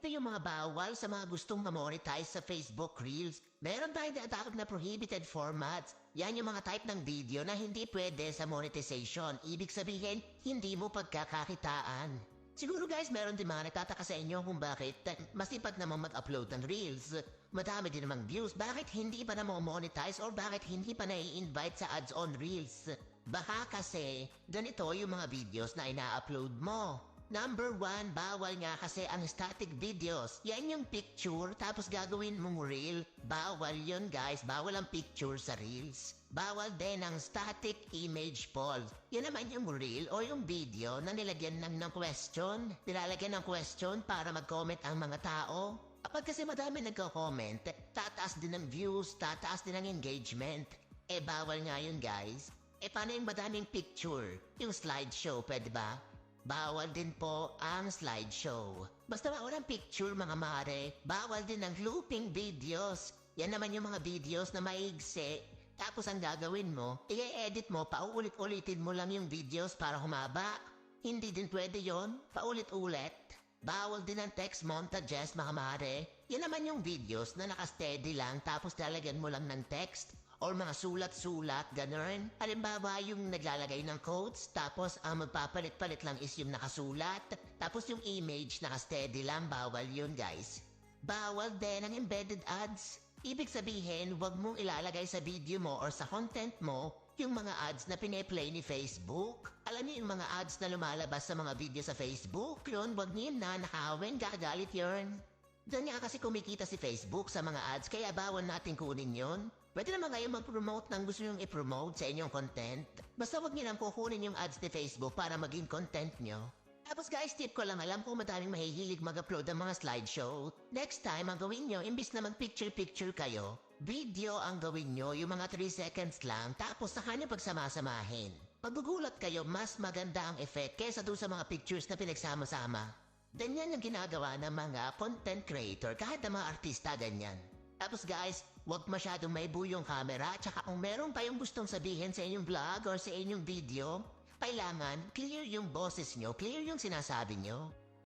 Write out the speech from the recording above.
Ito yung mga bawal sa mga gustong ma-monetize sa Facebook Reels. Meron tayong tinatawag na prohibited formats. Yan yung mga type ng video na hindi pwede sa monetization. Ibig sabihin, hindi mo pagkakakitaan. Siguro guys, meron din mga nagtataka sa inyo kung bakit masipag naman mag-upload ng Reels. Madami din namang views, bakit hindi pa na monetize or bakit hindi pa na-invite sa ads on Reels? Baka kasi ganito yung mga videos na ina-upload mo. Number one, bawal nga kasi ang static videos. Yan yung picture, tapos gagawin mong reel. Bawal yun guys, bawal ang picture sa reels. Bawal din ang static image poll. Yan naman yung reel o yung video na nilagyan ng, ng question. Nilalagyan ng question para mag-comment ang mga tao. Kapag kasi madami nagko-comment, tataas din ng views, tataas din ng engagement. Eh bawal nga yun guys. Eh paano yung madaming picture? Yung slideshow, pwede ba? Bawal din po ang slideshow. Basta walang picture mga mare, bawal din ang looping videos. Yan naman yung mga videos na maigsi. Tapos ang gagawin mo, i-edit mo, paulit-ulitin mo lang yung videos para humaba. Hindi din pwede yon, paulit-ulit. Bawal din ang text montages mga mare. Yan naman yung videos na nakasteady lang tapos lalagyan mo lang ng text or mga sulat-sulat, ganun. Halimbawa yung naglalagay ng quotes, tapos ang magpapalit-palit lang is yung nakasulat, tapos yung image naka-steady lang, bawal yun guys. Bawal din ang embedded ads. Ibig sabihin, wag mong ilalagay sa video mo or sa content mo yung mga ads na pineplay ni Facebook. Alam niyo yung mga ads na lumalabas sa mga video sa Facebook? Yun, wag niyo na nakawin, gagalit yun. Diyan nga kasi kumikita si Facebook sa mga ads kaya bawal natin kunin yon. Pwede naman kayo mag-promote ng gusto nyong i-promote sa inyong content. Basta wag niyo lang kukunin yung ads ni Facebook para maging content nyo. Tapos guys, tip ko lang alam kung madaming mahihilig mag-upload ng mga slideshow. Next time, ang gawin nyo, imbis na mag-picture-picture kayo, video ang gawin nyo, yung mga 3 seconds lang, tapos saka nyo pagsamasamahin. Magugulat kayo, mas maganda ang effect kesa doon sa mga pictures na pinagsama-sama. Ganyan yung ginagawa ng mga content creator kahit ng mga artista ganyan. Tapos guys, huwag masyadong may buyong camera tsaka kung meron kayong gustong sabihin sa inyong vlog or sa inyong video, kailangan clear yung boses nyo, clear yung sinasabi nyo.